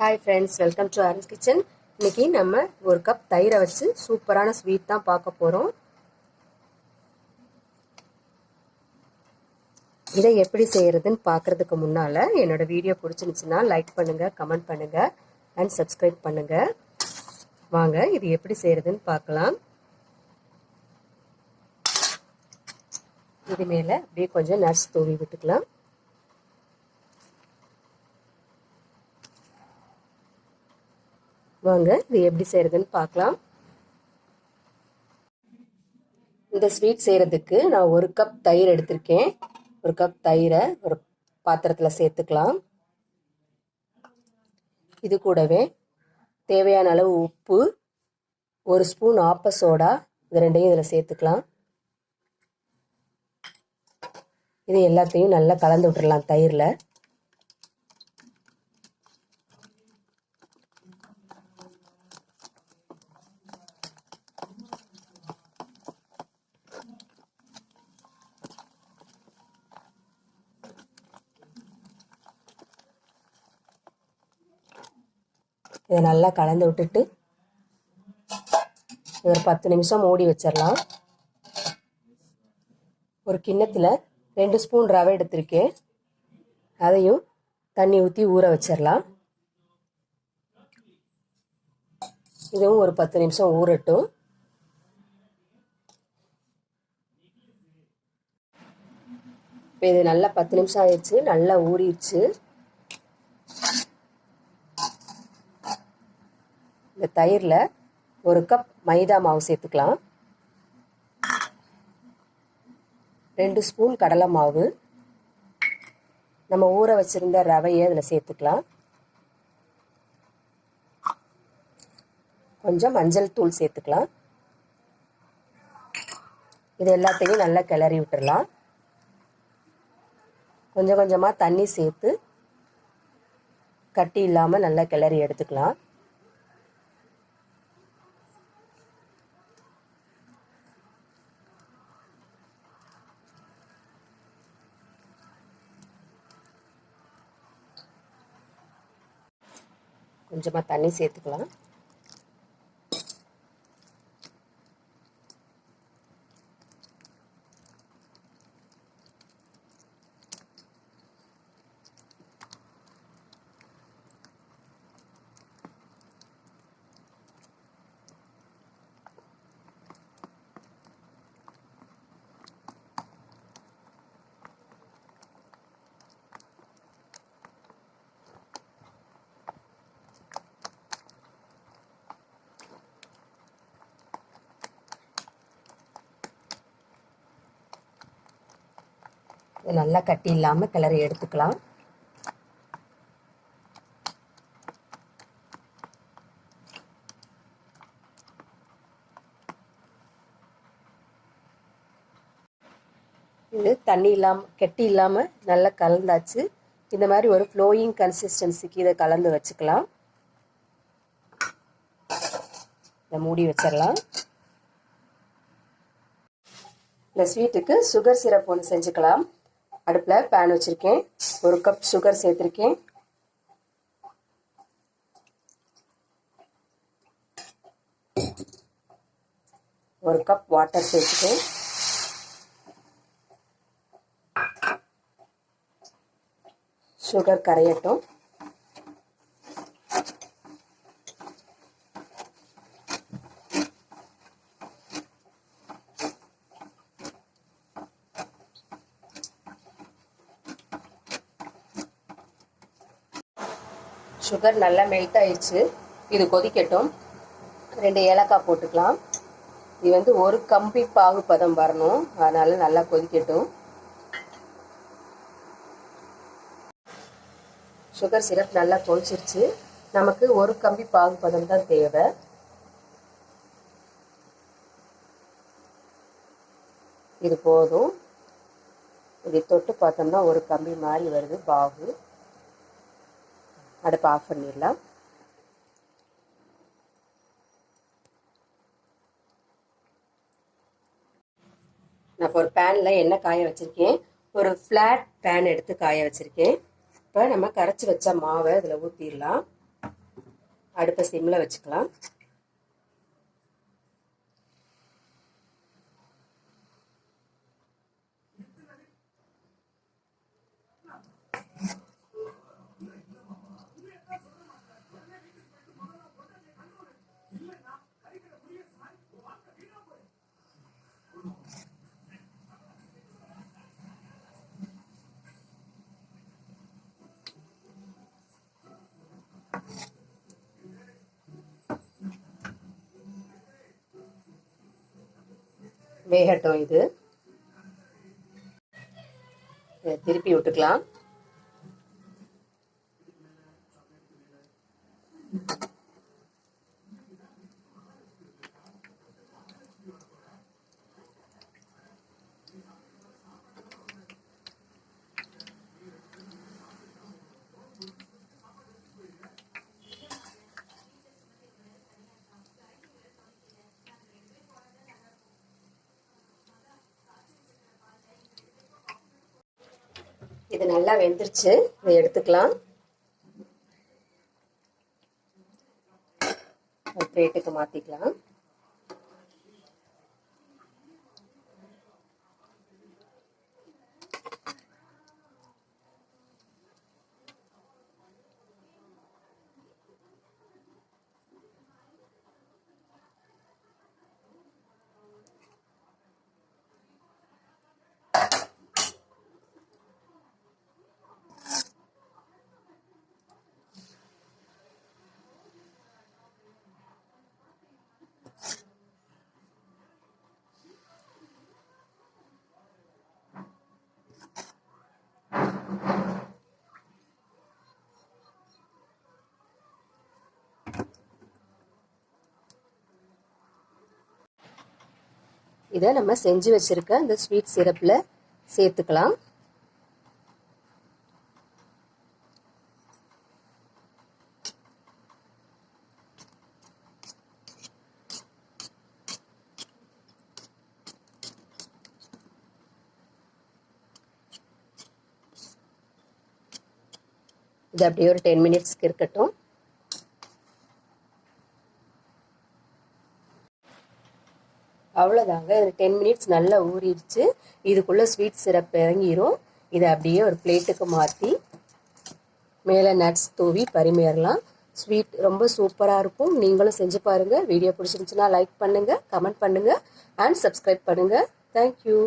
Hi friends welcome to Aaron's kitchen இன்னைக்கு நம்ம ஒரு கப் தயிரை வச்சு சூப்பரான ஸ்வீட் தான் பார்க்க போகிறோம் இதை எப்படி செய்கிறதுன்னு பார்க்குறதுக்கு முன்னால் என்னோடய வீடியோ பிடிச்சிருந்துச்சுன்னா லைக் பண்ணுங்கள் கமெண்ட் பண்ணுங்கள் அண்ட் சப்ஸ்கிரைப் பண்ணுங்கள் வாங்க இது எப்படி செய்கிறதுன்னு பார்க்கலாம். இது மேலே அப்படியே கொஞ்சம் நட்ஸ் தூவி விட்டுக்கலாம். வாங்க இது எப்படி செய்கிறதுன்னு பார்க்கலாம். இந்த ஸ்வீட் செய்கிறதுக்கு நான் ஒரு கப் தயிர் எடுத்திருக்கேன். ஒரு கப் தயிரை ஒரு பாத்திரத்தில் சேர்த்துக்கலாம். இது கூடவே தேவையான அளவு உப்பு ஒரு ஸ்பூன் ஆப்ப சோடா இது ரெண்டையும் இதில் சேர்த்துக்கலாம். இது எல்லாத்தையும் நல்லா கலந்து விட்டுடலாம் தயிரில். இதை நல்லா கலந்து விட்டுட்டு ஒரு பத்து நிமிஷம் மூடி வச்சிடலாம். ஒரு கிண்ணத்தில் ரெண்டு ஸ்பூன் ரவை எடுத்திருக்கேன். அதையும் தண்ணி ஊற்றி ஊற வச்சிடலாம். இதுவும் ஒரு பத்து நிமிஷம் ஊறட்டும். இப்போ இது நல்லா பத்து நிமிஷம் ஆயிடுச்சு நல்லா ஊறிடுச்சு. இந்த தயிரில் ஒரு கப் மைதா மாவு சேர்த்துக்கலாம். ரெண்டு ஸ்பூன் கடலை மாவு. நம்ம ஊற வச்சுருந்த ரவையை அதில் சேர்த்துக்கலாம். கொஞ்சம் மஞ்சள் தூள் சேர்த்துக்கலாம். இது எல்லாத்தையும் நல்லா கிளறி விட்டுடலாம் கொஞ்சம் கொஞ்சமாக தண்ணி சேர்த்து கட்டி இல்லாமல் நல்லா கிளறி எடுத்துக்கலாம். கொஞ்சமாக தண்ணி சேர்த்துக்கலாம். நல்லா கட்டி இல்லாமல் கிளறி எடுத்துக்கலாம். இது தண்ணி இல்லாமல் கெட்டி இல்லாமல் நல்லா கலந்தாச்சு. இந்த மாதிரி ஒரு ஃப்ளோயிங் கன்சிஸ்டன்சிக்கு இதை கலந்து வச்சுக்கலாம். இதை மூடி வச்சிடலாம். இந்த ஸ்வீட்டுக்கு சுகர் சிரப் ஒன்று செஞ்சுக்கலாம். அடுப்பில் பேன் வச்சுருக்கேன். ஒரு கப் சுகர் சேர்த்துருக்கேன். ஒரு கப் வாட்டர் சேர்த்துக்கேன் சுகர் கரையட்டும். சுகர் நல்லா மெல்ட் ஆயிடுச்சு. இது கொதிக்கட்டும். ரெண்டு ஏலக்காய் போட்டுக்கலாம். இது வந்து ஒரு கம்பி பாகு பதம் வரணும். அதனால் நல்லா கொதிக்கட்டும். சுகர் சிரப் நல்லா கொதிச்சிருச்சு. நமக்கு ஒரு கம்பி பாகு பதம் தான் தேவை. இது போதும். இது தொட்டு பார்த்தோம்னா ஒரு கம்பி மாதிரி வருது பாகு. அடுப்பை ஆஃப் பண்ணிடலாம். நான் இப்போ ஒரு பேனில் எண்ணெய் காய வச்சுருக்கேன். ஒரு ஃப்ளாட் பேன் எடுத்து காய வச்சுருக்கேன். இப்போ நம்ம கரைச்சி வச்ச மாவை இதில் ஊற்றிடலாம் அடுப்பை சிம்மில் வச்சுக்கலாம். வேகட்டும் இது. திருப்பி விட்டுக்கலாம். இது நல்லா வெந்துருச்சு. இதை எடுத்துக்கலாம். ஒரு பிளேட்டுக்கு மாற்றிக்கலாம் இதை நம்ம செஞ்சு வச்சிருக்க இந்த ஸ்வீட் சிரப்பில் சேர்த்துக்கலாம். இது அப்படியே ஒரு டென் மினிட்ஸ்க்கு இருக்கட்டும். அவ்வளோதாங்க இது டென் மினிட்ஸ் நல்லா ஊறிடுச்சு. இதுக்குள்ளே ஸ்வீட் சிரப் இறங்கிரும். இதை அப்படியே ஒரு பிளேட்டுக்கு மாற்றி மேலே நட்ஸ் தூவி பரிமாறலாம். ஸ்வீட் ரொம்ப சூப்பராக இருக்கும். நீங்களும் செஞ்சு பாருங்கள் வீடியோ பிடிச்சிருந்துச்சுன்னா லைக் பண்ணுங்கள் கமெண்ட் பண்ணுங்கள் அண்ட் சப்ஸ்கிரைப் பண்ணுங்கள் தேங்க்யூ